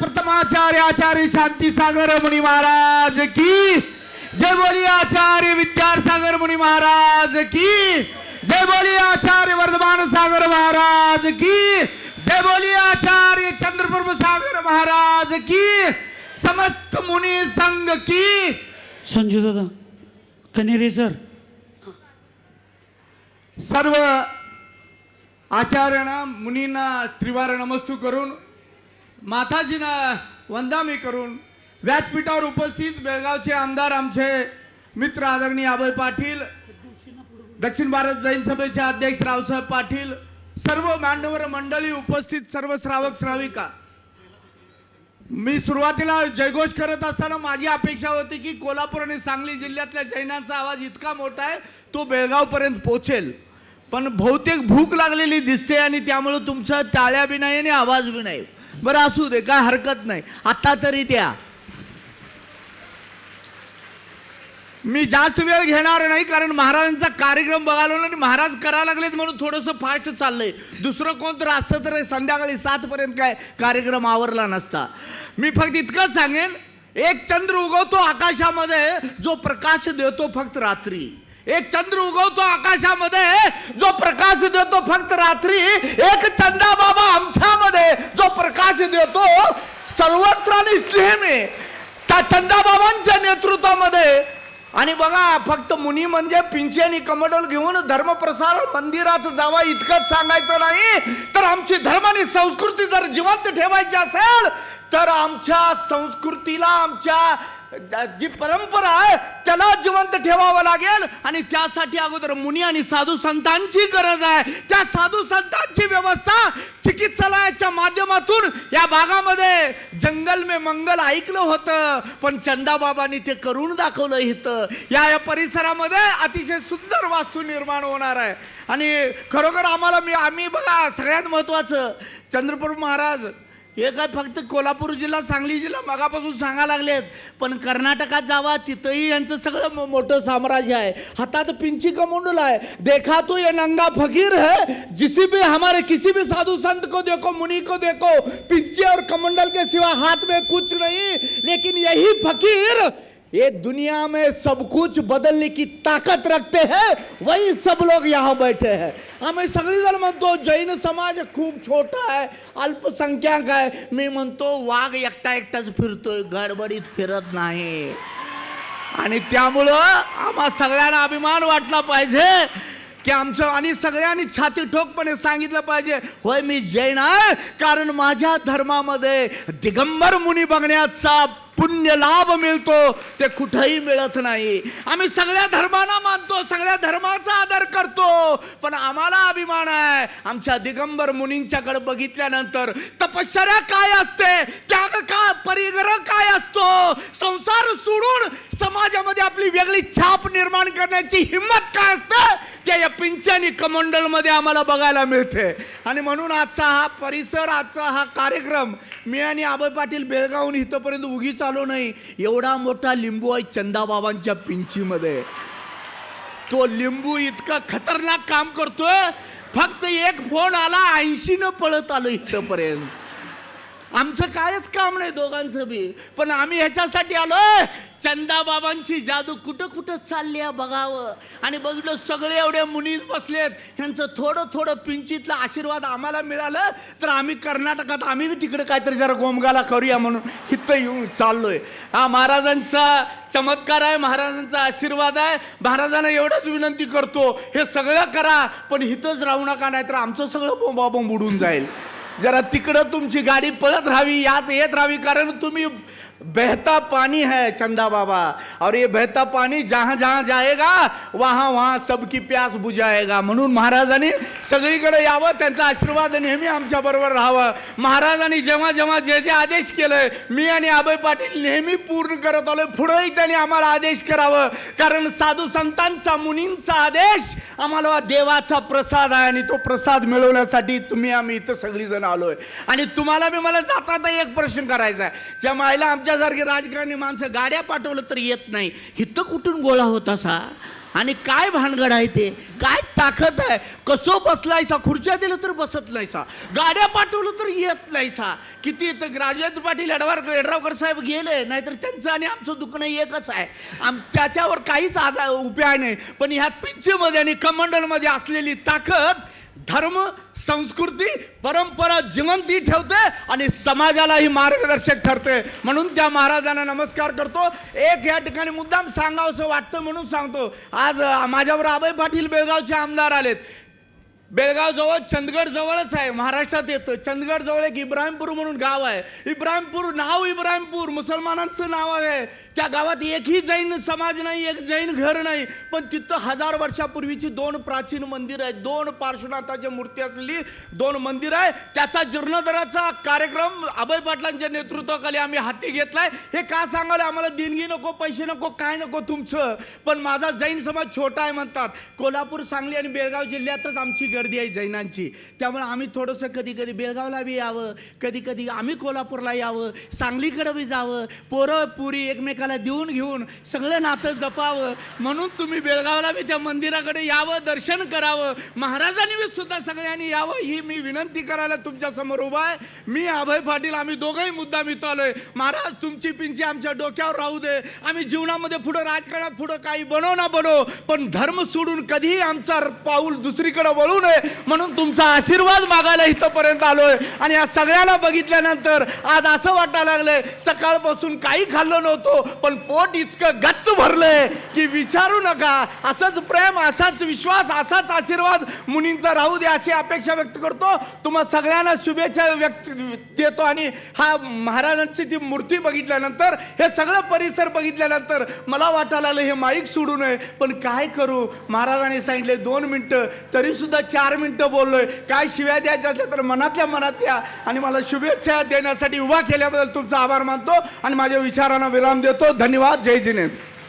प्रथमाचार्य आचार्य शांती सागर मुनी महाराज की? जय बोलिए आचार्य विद्यासागर मुनी महाराज की? जय बोलिए आचार्य वर्धमान सागर महाराज की? जय बोलिए आचार्य चंद्रप्रभु सागर महाराज की? समस्त मुनी संघ की? संजू दादा कनेरे सर. सर्व आचार्यांना मुनींना त्रिवार नमस्तू करून माताजीना वंदामी करून व्यासपीठावर उपस्थित बेळगावचे आमदार आमचे मित्र आदरणीय अभय पाटील दक्षिण भारत जैन सभेचे अध्यक्ष रावसाहेब पाटील सर्व मान्यवर मंडळी उपस्थित सर्व श्रावक श्राविका. मी सुरुवातीला जयघोष करत असताना माझी अपेक्षा होती की कोल्हापूर आणि सांगली जिल्ह्यातल्या जैनांचा आवाज इतका मोठा आहे तो बेळगावपर्यंत पोचेल पण बहुतेक भूक लागलेली दिसते आणि त्यामुळे तुमचा टाळ्या बी नाही आणि आवाज बी नाही. बरं असू दे काय हरकत नाही. आता तरी त्या मी जास्त वेळ घेणार नाही कारण महाराजांचा कार्यक्रम बघायला आणि महाराज करायला लागलेत म्हणून थोडंसं फास्ट चाललंय. दुसरं कोण तर असतं तर संध्याकाळी सात पर्यंत काय कार्यक्रम आवरला नसता. मी फक्त इतकंच सांगेन एक चंद्र उगवतो आकाशामध्ये जो प्रकाश देतो फक्त रात्री. एक चंद्र उगवतो आकाशामध्ये जो प्रकाश देतो फक्त रात्री एक चंदा बाबा आमच्यामध्ये जो प्रकाश देतो सर्वत्र आणि नेहमी त्या चंदाबाबांच्या नेतृत्वामध्ये. आणि बघा फक्त मुनी म्हणजे पिंचे आणि कमंडल घेऊन धर्मप्रसार मंदिरात जावा इतकंच सांगायचं नाही. तर आमची धर्म आणि संस्कृती जर जिवंत ठेवायची असेल तर आमच्या संस्कृतीला आमच्या जी परंपरा आहे त्याला जिवंत ठेवावं लागेल. आणि त्यासाठी अगोदर मुनी आणि साधू संतांची गरज आहे. त्या साधू संतांची व्यवस्था चिकित्सालयाच्या माध्यमातून या भागामध्ये जंगल मे मंगल ऐकलं होतं. पण चंदाबाबांनी ते करून दाखवलं इथं. या या परिसरामध्ये अतिशय सुंदर वास्तू निर्माण होणार आहे. आणि खरोखर आम्हाला मी आम्ही बघा सगळ्यात महत्वाचं चंद्रपूर महाराज हे काय फक्त कोल्हापूर जिल्हा सांगली जिल्हा मगापासून सांगा लागलेत. पण कर्नाटकात जावा तिथंही यांचं सगळं मो- मोठं साम्राज्य आहे. हातात पिंची कमंडल आहे. देखा तो ये नंगा फकीर है जिसी भी हमारे किसी भी साधु संत को देखो मुनि को देखो. पिंची और कमंडल के सिवा हाथ में कुछ नहीं लेकिन यही फकीर ये दुनिया में सब कुछ बदलने की ताकत रखते हैं वही सब लोग यहाँ बैठे हैं। आम्ही सगळीजण म्हणतो जैन समाज खूप छोटा आहे अल्पसंख्याक आहे मी म्हणतो वाघ एकटा एकटाच फिरतोय गडबडीत फिरत नाही। आणि त्यामुळं आम्हा सगळ्यांना अभिमान वाटला पाहिजे की आमचं आणि सगळ्यांनी छाती ठोकपणे सांगितलं पाहिजे होय मी जैन आहे कारण माझ्या धर्मामध्ये दिगंबर मुनी बघण्याचा पुण्य लाभ मिळतो ते कुठंही मिळत नाही. आम्ही सगळ्या धर्मांना मानतो सगळ्या धर्माचा आदर करतो पण आम्हाला अभिमान आहे. आमच्या दिगंबर मुनींच्याकडे बघितल्यानंतर तपश्चर्या काय असते त्याग काय परिग्रह काय असतो? संसार सोडून समाजामध्ये आपली वेगळी छाप निर्माण करण्याची हिंमत काय असते? त्या या पिंचणी कमंडलमध्ये आम्हाला बघायला मिळते. आणि म्हणून आजचा हा परिसर आजचा हा कार्यक्रम मी आणि आबा पाटील बेळगावहून इथंपर्यंत उगीच आलो नाही. एवढा मोठा लिंबू आहे चंदाबाबांच्या पिंचीमध्ये. तो लिंबू इतका खतरनाक काम करतोय फक्त एक फोन आला ऐंशीनं पळत आलो इथपर्यंत. आमचं कायच काम नाही दोघांचं बी. पण आम्ही ह्याच्यासाठी आलोय चंदाबाबांची जादू कुठं कुठं चालली आहे बघावं. आणि बघितलं सगळे एवढे मुनीज बसलेत. ह्यांचं थोडं थोडं पिंचीतलं आशीर्वाद आम्हाला मिळालं तर आम्ही कर्नाटकात आम्ही बी तिकडे काहीतरी जरा गोमगाला करूया म्हणून इथं येऊन चाललोय. हा महाराजांचा चमत्कार आहे महाराजांचा आशीर्वाद आहे. महाराजांना एवढंच विनंती करतो हे सगळं करा पण इथंच राहू नका नाहीतर आमचं सगळं बोंबाबोंब उडून जाईल. जरा तिकडं तुमची गाडी पळत राहावी यात येत राहावी कारण तुम्ही बहता पानी है चंदा बाबा। और ये बहता पानी जहां जहां जाएगा वहां वहां सबकी प्यास बुझाएगा। म्हणून महाराजांनी सगळीकडे यावं त्यांचा आशीर्वाद नेहमी आमच्या बरोबर राहावं. महाराजांनी जेव्हा जेव्हा जे जे आदेश केलंय मी आणि अभय पाटील नेहमी पूर्ण करत आलोय. पुढेही त्यांनी आम्हाला आदेश करावं. कारण साधू संतांचा मुनींचा आदेश आम्हाला देवाचा प्रसाद आहे आणि तो प्रसाद मिळवण्यासाठी तुम्ही आम्ही इथं सगळीजण आलोय. आणि तुम्हाला मी मला जाता एक प्रश्न करायचा आहे. ज्या मायला आमच्यासारखी राजकारणी माणसं गाड्या पाठवलं तर येत नाही. इथं कुठून गोळा होत असा? आणि काय भानगड आहे ते? काय ताकद आहे? कसं बसलायसा? खुर्च्या दिलं तर बसत नाहीसा गाड्या पाठवलं तर येत नाहीसा किती तर राजेंद्र पाटील एडवार एडरावकर साहेब गेले नाहीतर त्यांचं आणि आमचं दुखणं एकच आहे. आम त्याच्यावर काहीच आज उपाय नाही. पण ह्या पिंचमध्ये आणि कमंडलमध्ये असलेली ताकद धर्म संस्कृती परंपरा जिवंती ठेवते आणि समाजालाही मार्गदर्शक ठरते. म्हणून त्या महाराजांना नमस्कार करतो. एक या ठिकाणी मुद्दाम सांगावं असं वाटतं म्हणून सांगतो. आज माझ्यावर अभय पाटील बेळगावचे आमदार आलेत. बेळगाव जवळ चंदगड जवळच आहे महाराष्ट्रात येतं. चंदगड जवळ एक इब्राहिमपूर म्हणून गाव आहे. इब्राहिमपूर नाव इब्राहिमपूर मुसलमानांचं नाव आहे. त्या गावात एकही जैन समाज नाही एक जैन घर नाही. पण तिथं हजार वर्षापूर्वीची दोन प्राचीन मंदिर आहेत. दोन पार्श्वनाथाच्या मूर्ती असलेली दोन मंदिर आहे. त्याचा जीर्णोद्धाराचा कार्यक्रम अभय पाटलांच्या नेतृत्वाखाली आम्ही हाती घेतलाय. हे का सांगायला आम्हाला देणगी नको पैसे नको काय नको तुमचं? पण माझा जैन समाज छोटा आहे म्हणतात. कोल्हापूर सांगली आणि बेळगाव जिल्ह्यातच आमची गर्दी आहे जैनांची. त्यामुळे आम्ही थोडंसं कधी कधी बेळगावला बी यावं कधी कधी आम्ही कोल्हापूरला यावं सांगलीकडं बी जावं पोरं पुरी एकमेकाला देऊन घेऊन सगळं नातं जपावं. म्हणून तुम्ही बेळगावला बी त्या मंदिराकडे यावं दर्शन करावं. महाराजांनी बी सुद्धा सगळ्यांनी यावं ही मी विनंती करायला तुमच्यासमोर उभा आहे. मी अभय पाटील आम्ही दोघंही मुद्दा मितो आलोय. महाराज तुमची पिंची आमच्या डोक्यावर राहू दे. आम्ही जीवनामध्ये पुढं राजकारणात पुढं काही बनव ना बनव पण धर्म सोडून कधीही आमचा पाऊल दुसरीकडे वळू नये म्हणून तुमचा आशीर्वाद मागायला इथंपर्यंत आलोय. आणि या सगळ्याला बघितल्यानंतर आज असं वाटायला लागलंय सकाळपासून काही खाल्लं नव्हतो पण पोट इतकं गच्च भरलंय की विचारू नका. असंच प्रेम असाच विश्वास असाच आशीर्वाद मुनींचा राहू दे अशी अपेक्षा व्यक्त करतो. तुम्हा सगळ्यांना शुभेच्छा व्यक्त देतो. आणि हा महाराजांची ती मूर्ती बघितल्यानंतर हे सगळं परिसर बघितल्यानंतर मला वाटायला लागलं हे माईक सोडू नये. पण काय करू? महाराजांनी सांगितले दोन मिनटं तरी सुद्धा चार मिनटं बोललोय. काय शिव्या द्यायच्या असल्या तर मनातल्या मनात द्या. आणि मला शुभेच्छा देण्यासाठी उभा केल्याबद्दल तुमचा आभार मानतो आणि माझ्या विचारांना विराम देतो. धन्यवाद. जय जिनेंद्र